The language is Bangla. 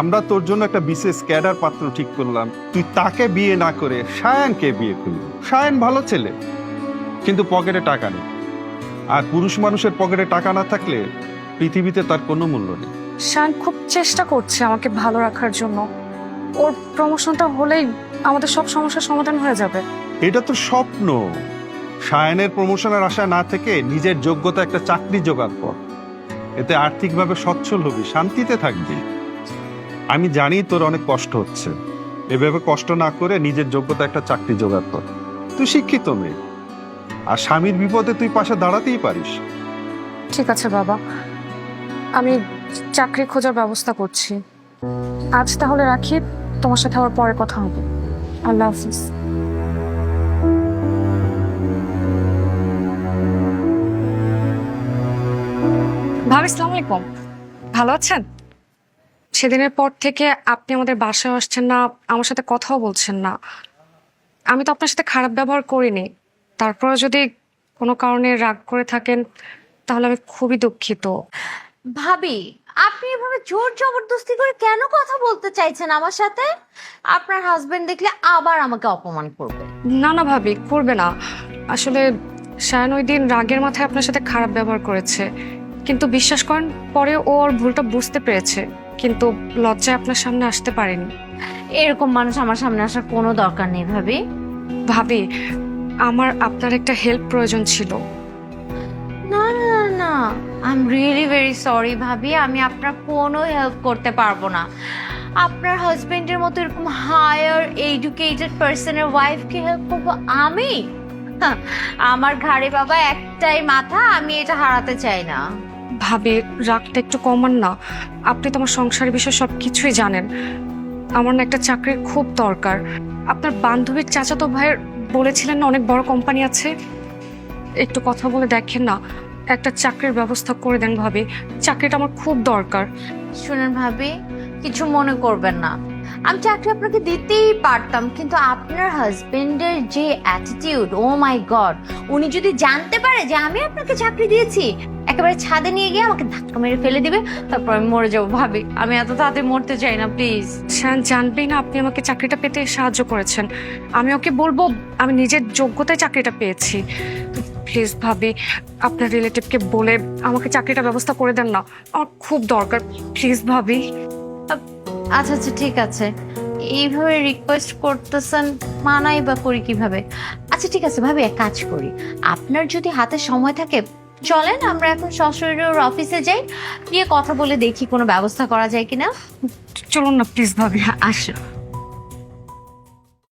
আমরা তোর জন্য একটা বিশেষ ক্যাডার পাত্র ঠিক করলাম। তুই তাকে বিয়ে না করে সায়ানকে বিয়ে করলি। সায়ান ভালো ছেলে কিন্তু পকেটে টাকা নেই। আর পুরুষ মানুষের পকেটে টাকা না থাকলে পৃথিবীতে তার কোনো মূল্য নেই। শান খুব চেষ্টা করছে আমাকে ভালো রাখার জন্য। ওর প্রমোশনটা হলেই আমাদের সব সমস্যার সমাধান হয়ে যাবে। এটা তো স্বপ্ন। সায়ানের প্রমোশনের আশা না থেকে নিজের যোগ্যতা একটা চাকরি জোগাড় কর। এতে আর্থিকভাবে সচ্ছল হবি শান্তিতে থাকবি। আমি জানি তোর অনেক কষ্ট হচ্ছে। এভাবে কষ্ট না করে নিজের যোগ্যতা একটা চাকরি জোগাড় কর। তুই শিক্ষিত মেয়ে। আর স্বামীর বিপদে তুই পাশে দাঁড়াতেই পারিস। ঠিক আছে, বাবা। আমি চাকরি খোঁজার ব্যবস্থা করছি। আজ তাহলে রাখি, তোমার সাথে আবার পরে কথা হবে। আল্লাহ হাফিজ। ভাবি আলাইকুম। ভালো আছেন? সেদিনের পর থেকে আপনি আমাদের বাসায় আসছেন না আমার সাথে কথাও বলছেন না। আমি তো আপনার সাথে খারাপ ব্যবহার করিনি। তারপরে যদি কোনো কারণে রাগ করে থাকেন তাহলে আমি খুবই দুঃখিত। ভাবি আপনি এভাবে জোর জবরদস্তি করে কেন কথা বলতে চাইছেন আমার সাথে? আপনার হাজবেন্ড দেখলে আবার আমাকে অপমান করবে। না না ভাবি করবে না। আসলে শায়ন ওই দিন রাগের মাথায় আপনার সাথে খারাপ ব্যবহার করেছে। কিন্তু বিশ্বাস করেন পরে ও ওর ভুলটা বুঝতে পেরেছে। কিন্তু লজ্জায় আপনার সামনে আসতে পারেনি। এরকম মানুষ আমার সামনে আসার কোনো দরকার নেই ভাবি। ভাবি আমার আপনার একটা হেল্প প্রয়োজন ছিল। না না না, I am really very sorry ভাবি। আমি আপনার কোনো হেল্প করতে পারব না। আপনার হাজবেন্ডের মতো এরকম হায়ার এডুকেটেড পার্সনের ওয়াইফকে হেল্প করব আমি? আমার ঘাড়ে বাবা একটাই মাথা আমি এটা হারাতে চাই না। ভাবি রাগটা একটু কমান না। আপনি তো আমার সংসারের বিষয়ে সব কিছুই জানেন। আমার না একটা চাকরির খুব দরকার। আপনার বান্ধবীর চাচাতো ভাইয়ের বলেছিলেন না, অনেক বড় কোম্পানি আছে? একটু কথা বলে দেখেন না। একটা চাকরির ব্যবস্থা করে দেন ভাবে। চাকরিটা আমার খুব দরকার। শুনেন ভাবি, কিছু মনে করবেন না। আমি চাকরি আপনাকে দিতেই পারতাম, কিন্তু আপনার হাজবেন্ডের যে অ্যাটিটিউড ও মাই গড উনি যদি জানতে পারে যে আমি আপনাকে চাকরি দিয়েছি একেবারে ছাদে নিয়ে গিয়ে আমাকে ধাক্কা মেরে ফেলে দিবে তারপর আমি মরে যাব ভাবি। আমি এত তাড়াতাড়ি মরতে চাই না প্লিজ। শ্যান জানবেই না আপনি আমাকে চাকরিটা পেতে সাহায্য করেছেন। আমি ওকে বলব আমি নিজের যোগ্যতায় চাকরিটা পেয়েছি। প্লিজ ভাবি আপনার রিলেটিভকে বলে আমাকে চাকরিটা ব্যবস্থা করে দেন না। আমার খুব দরকার প্লিজ ভাবি। আচ্ছা আচ্ছা ঠিক আছে। এইভাবে রিকোয়েস্ট করতেছেন মানাই বা করি কীভাবে? আচ্ছা ঠিক আছে ভাবি এক কাজ করি। আপনার যদি হাতে সময় থাকে চলেন, আমরা এখন সশরীর অফিসে যাই, গিয়ে কথা বলে দেখি কোনো ব্যবস্থা করা যায় কিনা। চলুন না প্লিজ ভাবি আসো